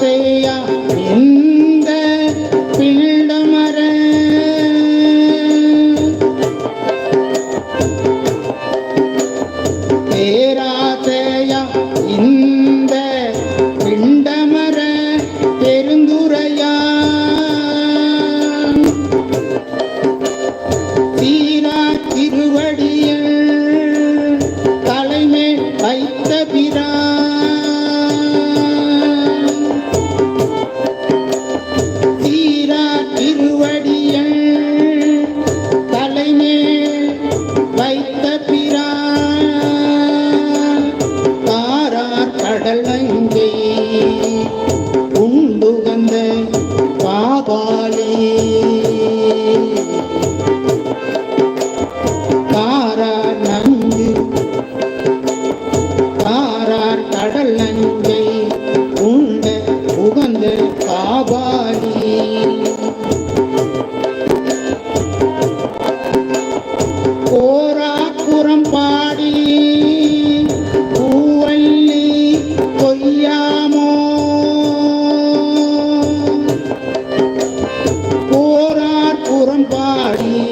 பெய்யா எந்த பிள்ளமர. பேராசையா இந்த பிண்டமர பெருந்துரையா. தீரா திருவடியில் தலைமேல் வைத்த பிற கடல் அங்கே உண்டுகந்த பாபாலே தாரார் நன்கு தாரார் கடல் நஞ்சை பாடி